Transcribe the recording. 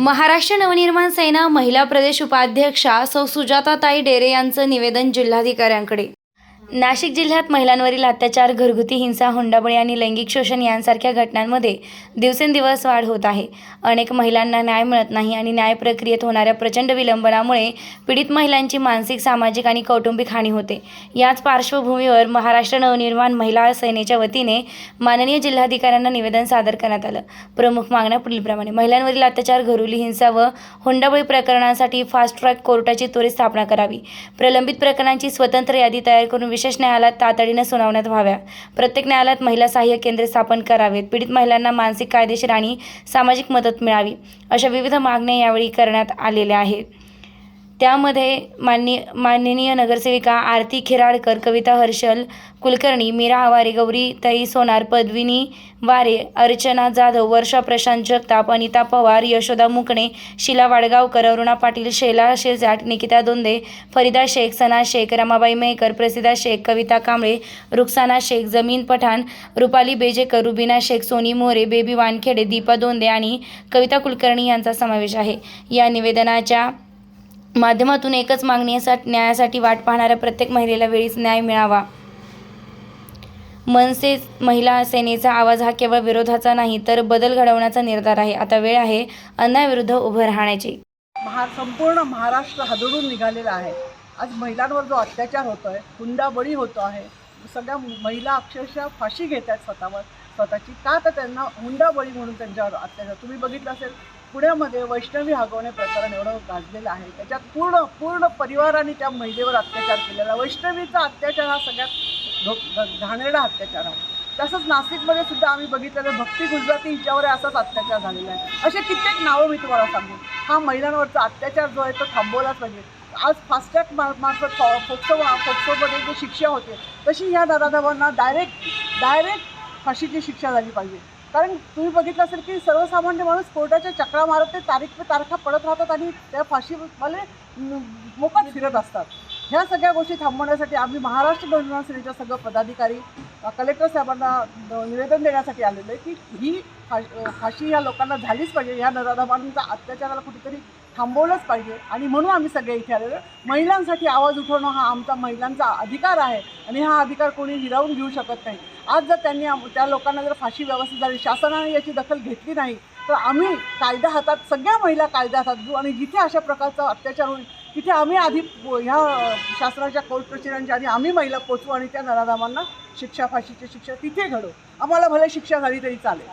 महाराष्ट्र नवनिर्माण सेना महिला प्रदेश उपाध्यक्षा सौ सुजाताताई डेरे यांचं निवेदन जिल्हाधिकाऱ्यांकडे. नाशिक जिल्ह्यात महिलांवरील अत्याचार घरगुती हिंसा हुंडाबळी आणि लैंगिक शोषण यांसारख्या घटनांमध्ये दिवसेंदिवस वाढ होत आहे. अनेक महिलांना न्याय मिळत नाही आणि न्याय प्रक्रियेत होणाऱ्या प्रचंड विलंबनामुळे पीडित महिलांची मानसिक सामाजिक आणि कौटुंबिक हानी होते. याच पार्श्वभूमीवर महाराष्ट्र नवनिर्माण महिला सेनेच्या वतीने माननीय जिल्हाधिकाऱ्यांना निवेदन सादर करण्यात आलं. प्रमुख मागण्या पुढीलप्रमाणे महिलांवरील अत्याचार घरुली हिंसा व हुंडाबळी प्रकरणांसाठी फास्ट ट्रॅक कोर्टाची त्वरित स्थापना करावी. प्रलंबित प्रकरणांची स्वतंत्र यादी तयार करून विशेष न्यायालयात तातडीने सुनावण्यात व्हाव्या. प्रत्येक न्यायालयात महिला सहाय्य केंद्रे स्थापन करावेत. पीडित महिलांना मानसिक कायदेशीर आणि सामाजिक मदत मिळावी अशा विविध मागण्या यावेळी करण्यात आलेल्या आहेत. त्यामध्ये माननीय माननीय नगरसेविका आरती खिराडकर कविता हर्षल कुलकर्णी मीरा आवारे गौरीताई सोनार पद्विनी वारे अर्चना जाधव वर्षा प्रशांत जगताप अनिता पवार यशोदा मुकणे शिला वाडगावकर अरुणा पाटील शेला शिरजाट निकिता दोंदे फरीदा शेख सना शेख रमाबाई मेहकर प्रसिद्धा शेख कविता कांबळे रुखसाना शेख जमीन पठाण रुपाली बेजेकर रुबिना शेख सोनी मोरे बेबी वानखेडे दीपा दोंदे आणि कविता कुलकर्णी यांचा समावेश आहे. या निवेदनाच्या माध्यमातून एकच मागणीसाठी न्यायासाठी वाट पाहणाऱ्या प्रत्येक महिलेला वेळीच न्याय मिळावा. मनसे महिला सेनेचा आवाज हा केवळ विरोधाचा नाही तर बदल घडवण्याचा निर्धार आहे. आता वेळ आहे अन्यायाविरुद्ध उभं राहण्याची. महा संपूर्ण महाराष्ट्र हादरून निघालेला आहे. आज महिलांवर जो अत्याचार होतो आहे हुंडाबळी होतो आहे सगळ्या महिला अक्षरशः फाशी घेत आहेत स्वतःवर. स्वतःची का तर त्यांना हुंडाबळी म्हणून त्यांच्यावर अत्याचार. तुम्ही बघितलं असेल पुण्यामध्ये वैष्णवी हागवणे प्रकरण एवढं गाजलेलं आहे. त्याच्यात पूर्ण पूर्ण परिवाराने त्या महिलेवर अत्याचार केलेला. आहे. वैष्णवीचा अत्याचार हा सगळ्यात धो- घाणेरडा अत्याचार आहे. तसंच नाशिकमध्ये सुद्धा आम्ही बघितलेलं भक्ती गुजराती हिच्यावर असाच अत्याचार झालेला आहे. असे कित्येक नावं मी तुम्हाला सांगू हा महिलांवरचा अत्याचार जो आहे तो थांबवलाच पाहिजे. आज फास्टॅग मार मार्फत फॉ- फोक्सो फोक्सोमध्ये जी शिक्षा होते तशी ह्या नराधमांना डायरेक्ट डायरेक्ट फाशीची शिक्षा झाली पाहिजे. कारण तुम्ही बघितलं असेल की सर्वसामान्य माणूस कोर्टाच्या चक्रा मारत ते तारीख तारखा पडत राहतात आणि त्या फाशीवाले मोकात फिरत असतात. ह्या सगळ्या गोष्टी थांबवण्यासाठी आम्ही महाराष्ट्र नवनिर्माण सेनेच्या सगळं पदाधिकारी कलेक्टर साहेबांना निवेदन देण्यासाठी आलेलं आहे की ही फाशी या लोकांना झालीच पाहिजे. ह्या नराधमांचा अत्याचाराला कुठेतरी थांबवलंच पाहिजे. आणि म्हणून आम्ही सगळे इथे आलेलो महिलांसाठी आवाज उठवणं हा आमचा महिलांचा अधिकार आहे. आणि हा अधिकार कोणी हिरावून घेऊ शकत नाही. आज जर त्यांनी त्या लोकांना जर फाशी व्यवस्थित झाली शासनाने याची दखल घेतली नाही तर आम्ही कायदा हातात सगळ्या महिला कायदा हातात घेऊ. आणि जिथे अशा प्रकारचा अत्याचार होईल तिथे आम्ही आधी ह्या शासनाच्या कोर्ट कचेऱ्यांच्या आधी आम्ही महिला पोचवू आणि त्या नराधामांना शिक्षा फाशीची शिक्षा तिथे घडू आम्हाला भले शिक्षा झाली तरी चालेल.